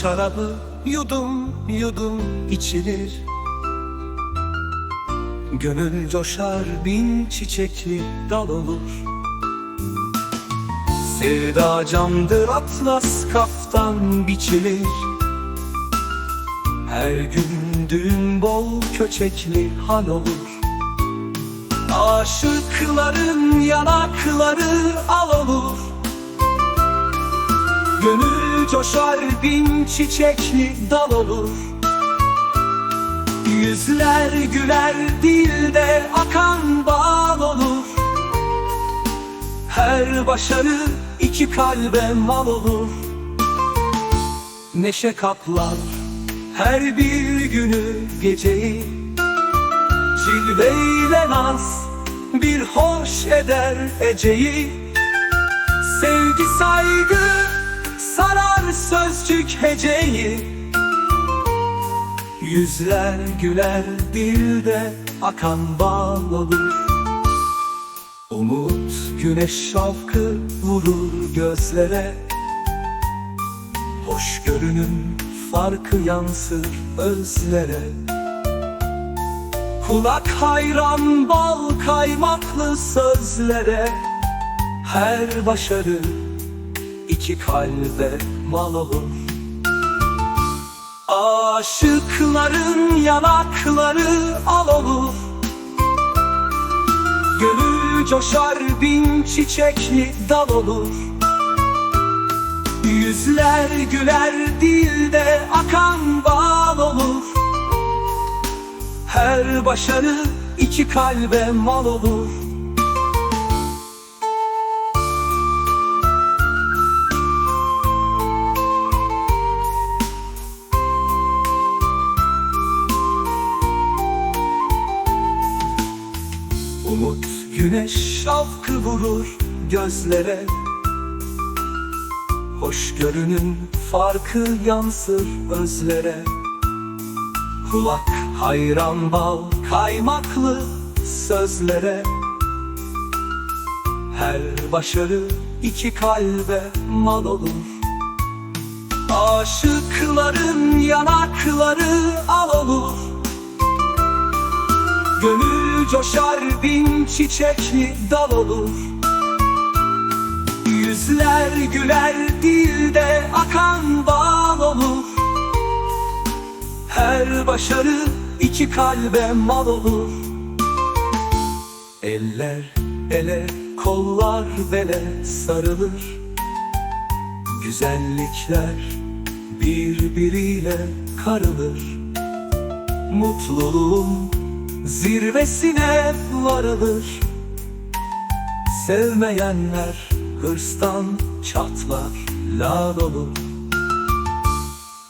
şarabı yudum yudum içilir. Gönül coşar bin çiçekli dal olur. Sevda camdır atlas kaftan biçilir. Her gün düğün bol köçekli hal olur. Aşıkların yanakları al olur. Gönül coşar bin çiçekli dal olur. Yüzler güler dilde akan bal olur. Her başarı iki kalbe mal olur. Neşe kaplar her bir günü geceyi. Cilveyle naz bir hoş eder eceyi. Sevgi saygı sarar sözcük heceyi. Yüzler güler dilde akan bal olur. Umut güneş şavkı vurur gözlere. Hoş görünün farkı yansır özlere. Kulak hayran bal kaymaklı sözlere. Her başarı iki kalbe mal olur. Aşıkların yanakları al olur. Gönül coşar bin çiçekli dal olur. Yüzler güler dilde akan bal olur. Her başarı iki kalbe mal olur güneş şavkı vurur gözlere. Hoş görünün farkı yansır özlere. Kulak hayran bal kaymaklı sözlere. Her başarı iki kalbe mal olur. Aşıkların yanakları al olur Coşar bin çiçekli dal olur. Yüzler güler dilde akan bal olur. Her başarı iki kalbe mal olur. Eller ele kollar bele sarılır. Güzellikler birbiriyle karılır. Mutluluğun zirvesine varılır. Sevmeyenler hırstan çatlar lal olur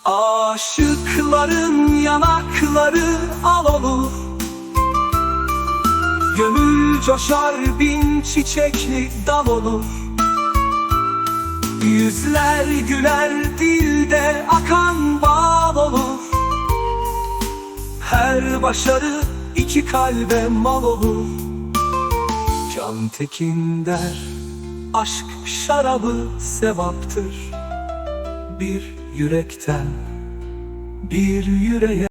Aşıkların yanakları al olur. Gönül coşar bin çiçekli dal olur. Yüzler güler dilde akan bal olur. Her başarı iki kalbe mal olur. Can Tekin der Aşk şarabı sevaptır. Bir yürekten bir yüreğe